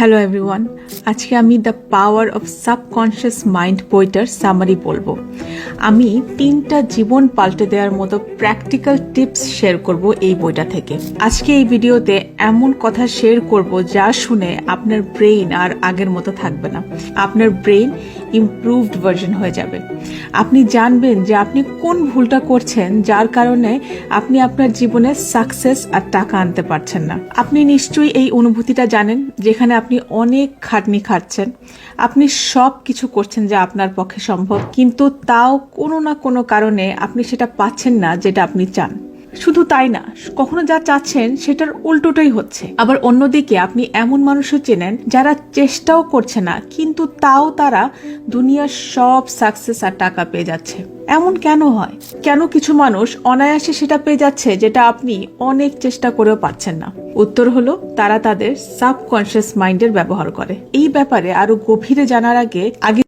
Hello everyone আজকে আমি the power of subconscious mind বইটার সামারি বলব। আমি তিনটা জীবন পাল্টে দেওয়ার মতো প্র্যাকটিক্যাল টিপস শেয়ার করব এই বইটা থেকে। আজকে এই ভিডিওতে এমন কথা শেয়ার করব যা শুনে আপনার ব্রেইন আর আগের মতো থাকবে না। আপনার ব্রেইন ইমপ্রুভড ভার্জন হয়ে যাবে। আপনি জানবেন যে আপনি কোন ভুলটা করছেন যার কারণে আপনি আপনার জীবনে সাকসেস আর টাকা আনতে পারছেন না। আপনি নিশ্চয়ই এই অনুভূতিটা জানেন যেখানে আপনি অনেক খাটনি খাচ্ছেন আপনি সব কিছু করছেন যা আপনার পক্ষে সম্ভব, কিন্তু তাও কোনো না কোনো কারণে আপনি সেটা পাচ্ছেন না যেটা আপনি চান। শুধু তাই না, কখনো যা চাচ্ছেন সেটার উল্টোটাই হচ্ছে। আবার অন্যদিকে আপনি এমন মানুষও চেনেন যারা চেষ্টাও করছে না, কিন্তু তাও তারা দুনিয়ার সব সাকসেস আর টাকা পেয়ে যাচ্ছে। এমন কেন হয়? কেন কিছু মানুষ অনায়াসে সেটা পেয়ে যাচ্ছে যেটা আপনি অনেক চেষ্টা করেও পাচ্ছেন না? উত্তর হলো, তারা তাদের সাবকনশিয়াস মাইন্ডের ব্যবহার করে। এই ব্যাপারে আরও গভীরে জানার আগে আগে